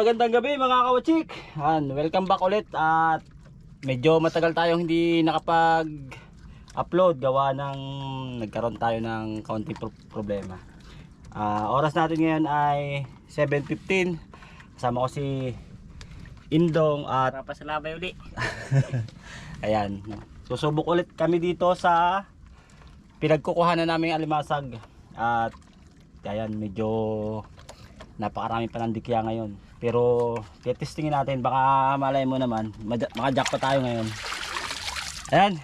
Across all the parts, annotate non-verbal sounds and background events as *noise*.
Magandang gabi mga kawachik. Yan, welcome back ulit at medyo matagal tayong hindi nakapag-upload gawa ng nagkaroon tayo ng kaunting pro- problema. Ah, oras natin ngayon ay 7.15. Kasama ko si Indong at Papasalabay uli. *laughs* ayan. Susubok ulit kami dito sa pinagkukuhanan naming alimasag. At ayan, medyo napakarami pa ng dikya ngayon. Pero testingin natin, baka malay mo naman, makajack pa tayo ngayon. Ayan.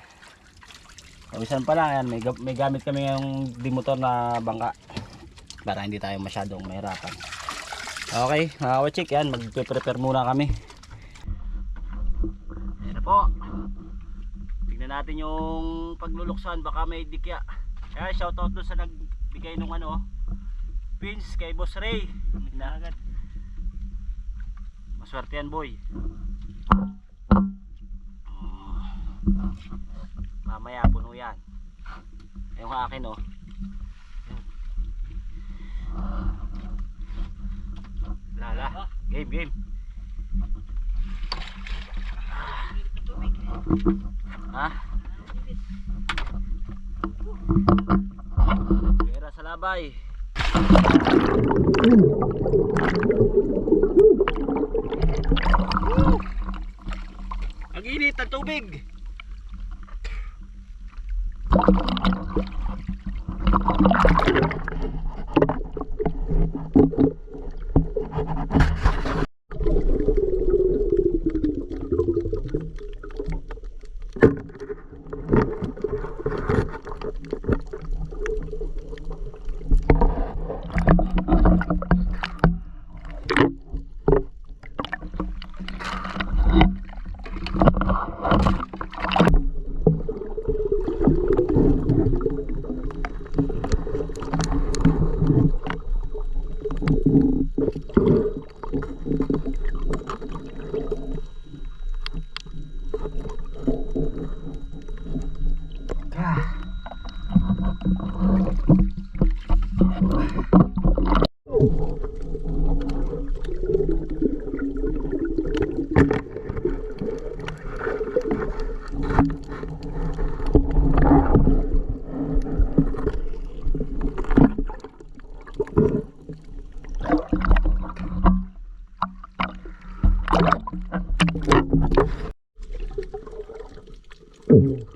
Kawisan pa lang, ayan, may, may gamit kami ngayong dimotor na bangka. Para hindi tayo masyadong mahirapan. Okay, mga kawachik, yan, magpe-prepare muna kami. Ayan po. Tingnan natin yung pagluluksan, baka may dikya. Kaya shoutout doon sa nagbigay nung ano, pins kay Boss Ray. Na, Agad. Maswerte yan boy. Mamaya puno yan. Yung akin oh. Lala. Game, game. Ha? Pera sa labay. Ang init ng tubig. Dalawang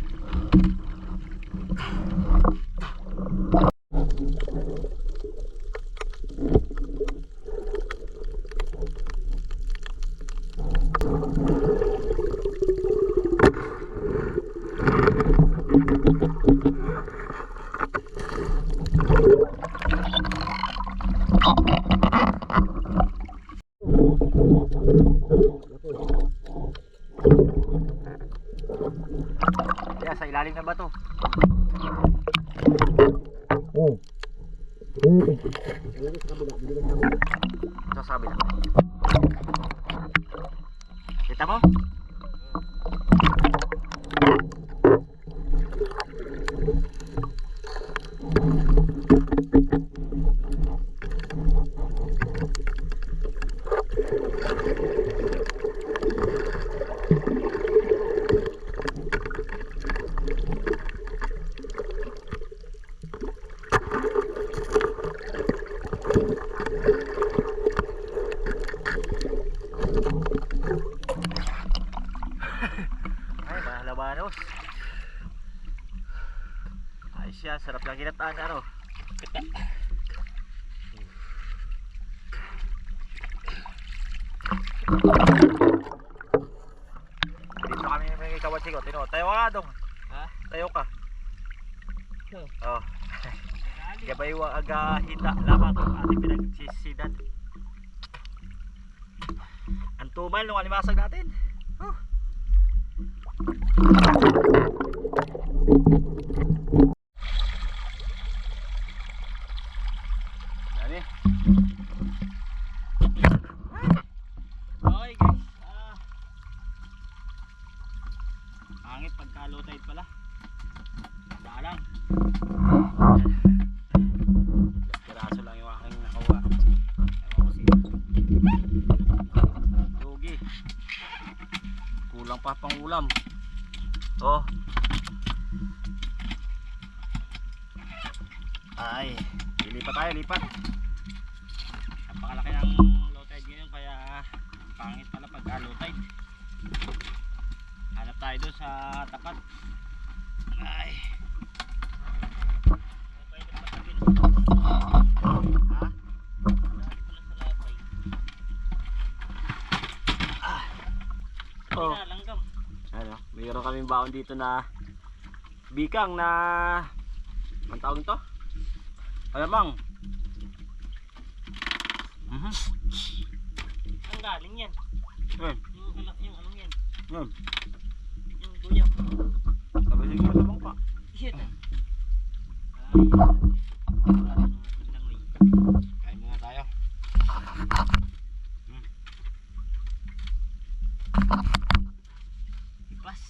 Ay, mga labanos. Ayos yan, sarap lang ginataan ano. Dito kami may kawatsi ko. Tino, tayo ka dong. Ha? Tayo ka. Oh. *laughs* Gabay wa aga hita lamang kung ating pinagsisidan. Ang tumal nung alimasag natin. Oh. Dami. Okay guys. Ah. Pangit pagka low tide pala. Ilang ulam. Oh. Ay, Lilipat tayo, lipat. Napakalaki ng low tide ngayon kaya pangit pala pag low tide. Hanap tayo doon sa tapat. Ay. Pwede pa sabihin. Ha? Ah. Oh. Oh. langgam. ano, mayroon kaming baon dito na bikang na ang tawag to? Alamang. Mhm. Ang galing yan. Eh, Yung, ano- yung anong yan? Hmm. Yung guyam. sabi siguro sa bangka. Shit. Ay. Wala nang langoy. Kain muna tayo. Ipas.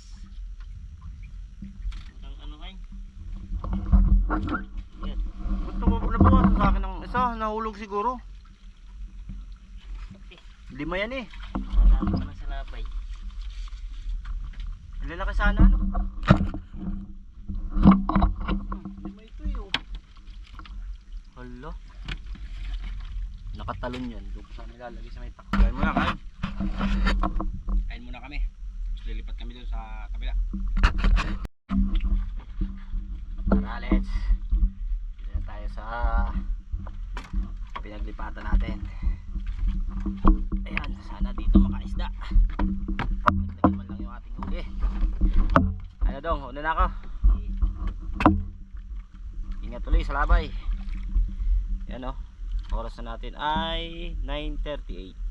Ang ano ay? Yan. Ba't nabu- nabawasan sa akin ng isa? Nahulog siguro. Lima yan eh. Madami pa lang sa labay. Ang lalaki sana ano? Lima ito eh oh. Hala. Nakatalon yan. Doon ko sana ilalagay sa may takbo. Kain muna, kain. Kain muna kami. Lilipat kami doon sa kabila. Tara, let's. Dito na tayo sa pinaglipatan natin. Ayan, sana dito makaisda. Dagdagan man lang yung ating huli. Ano dong, una na ako. Ingat tuloy sa labay. Yan o. Oras na natin ay 9.38.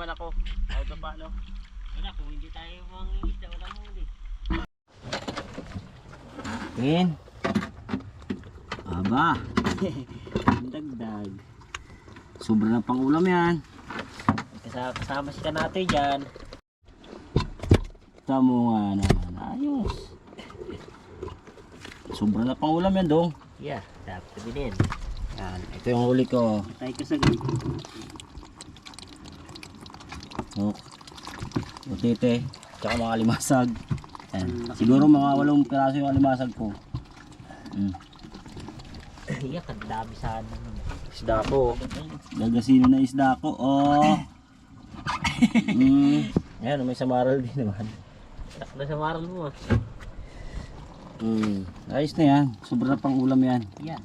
naman ako. Kahit pa paano. Wala, kung hindi tayo mangingisda, wala huli. Tingin. Aba. *laughs* Dagdag. Sobra na pang ulam yan. Kasama, kasama si Kanatoy dyan. Tamo nga naman. Ayos. Sobra na pang ulam yan dong. Yeah, dapat sabihin. Yan. Ito yung huli ko. Tayo ka sa ganito. Hook. Utite. Tsaka mga alimasag. Yan. Siguro mga walong piraso yung alimasag ko. Mm. Iyak, ang dami sana. Isda ko. Gagasino na isda ko. Oh. *laughs* mm. Yan, may samaral din naman. Tak na sa maral mo ah. Mm. Ayos na yan. Sobra na pang ulam yan. Yeah.